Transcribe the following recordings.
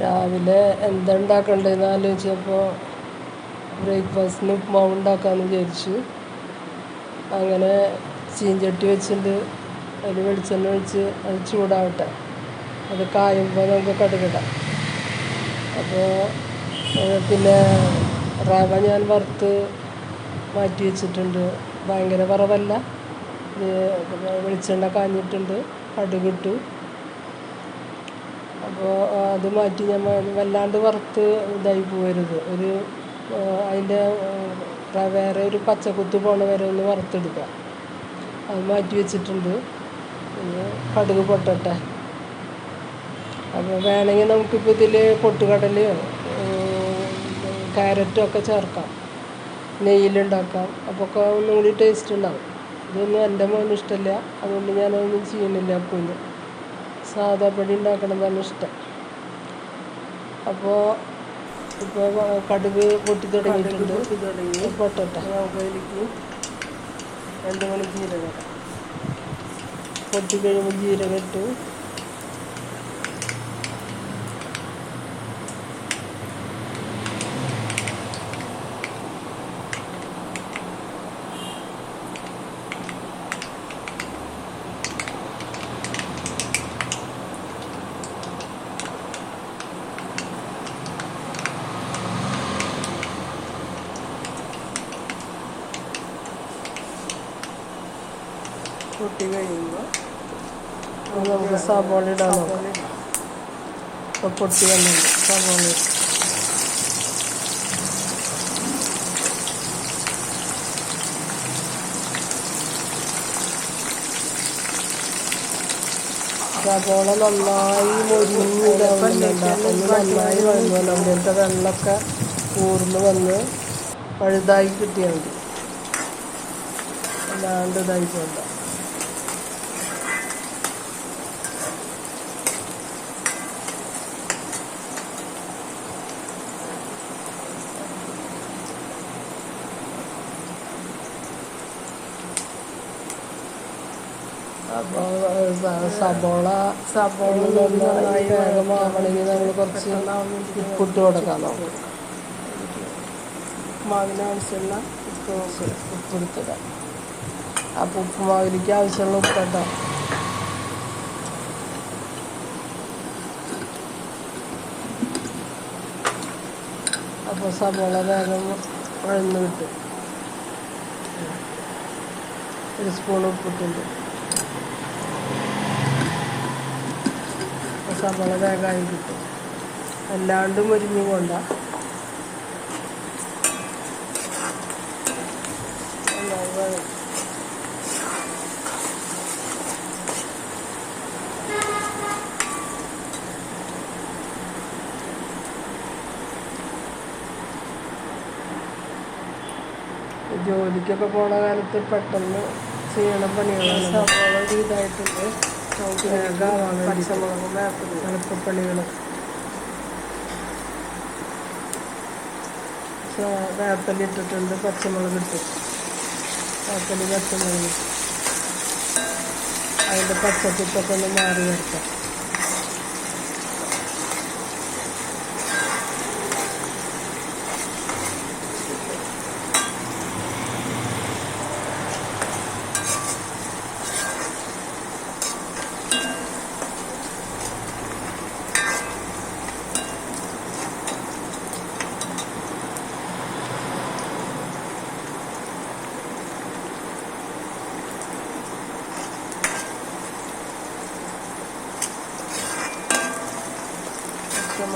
രാവിലെ എന്താ ഉണ്ടാക്കണ്ടതെന്ന് ആലോചിച്ചപ്പോൾ ബ്രേക്ക്ഫാസ്റ്റിന് ഉപ്മാവ് ഉണ്ടാക്കാമെന്ന് വിചാരിച്ചു. അങ്ങനെ ചീഞ്ചട്ടി വെച്ചിട്ട് അതിൽ വെളിച്ചെണ്ണ ഒഴിച്ച് അത് ചൂടാവട്ടെ. അത് കായുമ്പോൾ നമുക്ക് കടുകിടാം. അപ്പോൾ പിന്നെ റവ ഞാൻ വറുത്ത് മാറ്റി വെച്ചിട്ടുണ്ട്. ഭയങ്കര വറവല്ല. വെളിച്ചെണ്ണ കാഞ്ഞിട്ടുണ്ട്. കടുകിട്ടു. അപ്പോൾ അത് മാറ്റി നമ്മൾ വല്ലാണ്ട് വറുത്ത് ഇതായി പോകരുത് ഒരു അതിന്റെ വേറെ ഒരു പച്ചക്കുത്ത് പോണ വരെ ഒന്ന് വറുത്തെടുക്കുക അത് മാറ്റി വെച്ചിട്ടുണ്ട്. പിന്നെ കടുക് പൊട്ടട്ടെ. അപ്പോൾ വേണമെങ്കിൽ നമുക്കിപ്പോൾ ഇതിൽ പൊട്ടുകടലയോ ക്യാരറ്റും ഒക്കെ ചേർക്കാം. നെയ്യിലുണ്ടാക്കാം അപ്പോൾ ഒക്കെ ഒന്നും കൂടി ടേസ്റ്റ് ഉണ്ടാവും. ഇതൊന്നും എന്റെ മോന് ഇഷ്ടമില്ല അതുകൊണ്ട് ഞാനതൊന്നും ചെയ്യുന്നില്ല അപ്പൂന് സാധാ പൊടി ഉണ്ടാക്കണതാണ് ഇഷ്ടം. അപ്പോൾ ഇപ്പോൾ കടുക് പൊട്ടി തുടങ്ങിയിട്ടുണ്ട് പൊട്ടി തുടങ്ങി. പൊട്ടട്ടെ. അതിലേക്ക് രണ്ട് മണി ജീരകം. പൊട്ടി കഴിയുമ്പോൾ ജീരകം ഇട്ടു. പൊട്ടി കഴിയുമ്പോൾ നമുക്ക് ഇടാൻ നോക്കാം. ഇപ്പോൾ പൊട്ടി വന്നിട്ടുണ്ട്. സവാള ഇട്ടു. സവാള നന്നായി മൊരിഞ്ഞ് നന്നായി വന്നു അതിന്റെ വെള്ളമൊക്കെ കൂർന്ന് വന്ന് പഴുതായി കിട്ടിയാൽ മതി. അല്ലാണ്ട് ഇതായി പോകണ്ട അപ്പോൾ സബോള സബോള നന്നായി വേഗമാവണമെങ്കിൽ നമ്മൾ കുറച്ച് ഉപ്പിട്ട് കൊടുക്കാൻ നോക്കും മാവിന് ആവശ്യമുള്ള ഉപ്പ് നോക്കുക ഉപ്പെടുത്തിടാം അപ്പോൾ ഉപ്പുമാവിലേക്ക് ആവശ്യമുള്ള ഉപ്പട്ടോ അപ്പോൾ സബോള വേഗം വഴന്ന് കിട്ടും. ഒരു സ്പൂൺ ഉപ്പിട്ടുണ്ട്. സബോള വേഗമായി കിട്ടും. അല്ലാണ്ട് മുരിഞ്ഞു കൊണ്ട ജോലിക്കൊക്കെ പോണ കാലത്ത് പെട്ടെന്ന് ചെയ്യണ പണികളാണ്. സവാള ഇതായിട്ടുണ്ട്. പച്ചമുളകും വേപ്പിടും വേപ്പല്ലി വേപ്പല ഇട്ടിട്ടുണ്ട് പച്ചമുളക് ഇട്ടു. വേപ്പല്ലി പച്ചമുളക് അതിന്റെ പച്ചക്കുത്തൊക്കെ ഒന്ന് മാറി വരട്ടെ.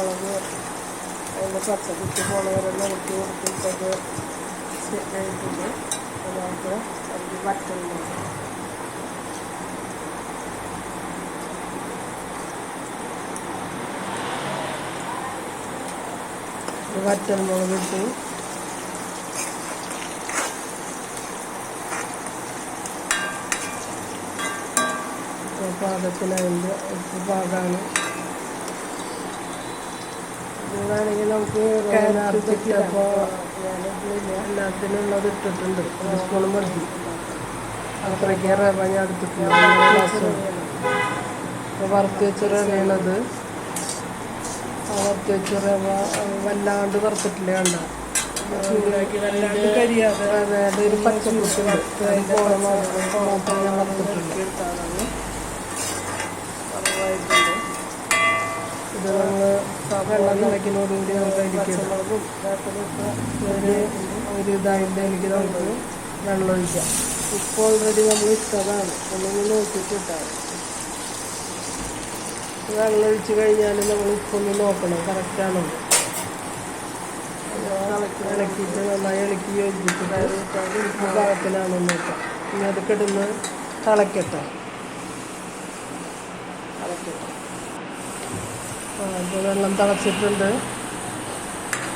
പച്ചമുളക് അതിന്റെ പച്ചക്കുറ്റി വരെ നിറക്കി കൊടുത്തിട്ടത് സെറ്റായിട്ടുണ്ട് നമുക്ക് അതിൽ വറ്റലുണ്ട് വറ്റൽ മുളക് ഇട്ടു പാകത്തിന് ഉപ്പ് വേണമെങ്കിൽ നമുക്ക് എല്ലാത്തിനുള്ളത് ഇട്ടിട്ടുണ്ട്. ഒരു സ്പൂൺ മതി. അത്രയ്ക്ക് റവ ഞാൻ എടുത്തിട്ടുണ്ട്. മൂന്ന് ഗ്ലാസ് അപ്പോൾ വറുത്ത് വെച്ച റവയാണത്. ആ വറുത്ത് വെച്ച റവ ആ, വല്ലാണ്ട് വറുത്തിട്ടില്ല കണ്ട? റവയുടെ ഒരു മാത്രം ഞാൻ വറുത്തിട്ടുണ്ട്. ഇത് വെള്ളം തിളയ്ക്കുന്നതോടുകൂടി നമുക്ക് അതിലേക്ക് ഇടാം. പച്ചമുളകും വേപ്പിലൊക്കെ ഒരു ഒരു ഇതായിട്ട് എനിക്ക് നമുക്ക് വെള്ളം ഒഴിക്കാം. ഉപ്പ് ഓൾറെഡി നമ്മൾ ഇട്ടതാണ്. ഒന്നുകൂടി നോക്കിയിട്ട് ഇട്ടാൽ വെള്ളം ഒഴിച്ച് കഴിഞ്ഞാൽ നമ്മൾ ഉപ്പൊന്ന് നോക്കണം. കറക്റ്റാണോ ഇളക്കിയിട്ട് നന്നായി ഇളക്കി യോജിപ്പിച്ചിട്ട് ഉപ്പ് പാകത്തിലാണോ നോക്കാം. ഇനി അത് കിടന്ന് തിളക്കട്ടെ. ആ ഇപ്പോൾ വെള്ളം തിളച്ചിട്ടുണ്ട്.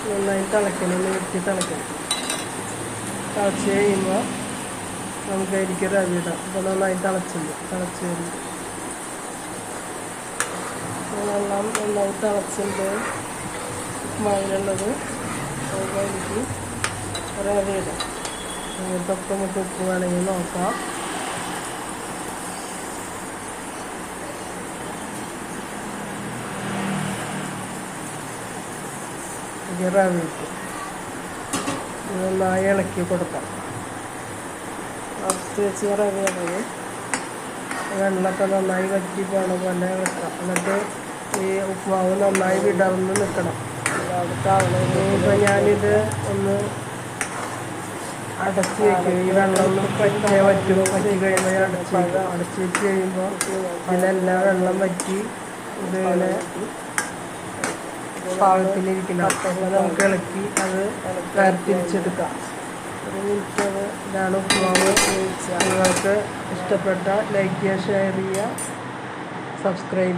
നന്നായി തിളയ്ക്കണം ഒന്ന് വെട്ടി തിളയ്ക്കണം തിളച്ച് കഴിയുമ്പോൾ നമുക്ക് അതിലേക്ക് റവ ഇടാം. ഇപ്പോൾ നന്നായി തിളച്ചിട്ടുണ്ട് തിളച്ച് വരുന്നു വെള്ളം നന്നായി തിളച്ചിട്ട് മഴയുള്ളത് നമുക്ക് അതിലേക്ക് റവ തൊക്കെ മുട്ട് ഉപ്പ് വേണമെങ്കിൽ നോക്കാം. ഇത് റവ ഇട്ടു നന്നായി ഇളക്കി കൊടുക്കാം. വറുത്ത് വെച്ച് റവയാണത് വെള്ളമൊക്കെ നന്നായി വറ്റി പോണ പോലെ വെക്കാം. എന്നിട്ട് ഈ ഉപ്പുമാവ് നന്നായി വിടർന്ന് നിൽക്കണം. ഇപ്പം ഞാനിത് ഒന്ന് അടച്ച് വയ്ക്കും ഈ വെള്ളം ഒന്ന് പറ്റിയേ പറ്റും. പറ്റി കഴിയുമ്പോൾ അടച്ച് അടച്ച് വെച്ച് കഴിയുമ്പോൾ ഇതിലെല്ലാം വെള്ളം വറ്റി ഇതിങ്ങനെ പാകത്തിലിരിക്കണം അപ്പോൾ നമുക്ക് ഇളക്കി അത് വേർതിരിച്ചെടുക്കാം. ഒരു മിനിറ്റ് അത് ഇതാണ് ഉപ്പുമാവ്. നിങ്ങൾക്ക് ഇഷ്ടപ്പെട്ട ലൈക്ക് ചെയ്യുക ഷെയർ ചെയ്യുക സബ്സ്ക്രൈബ്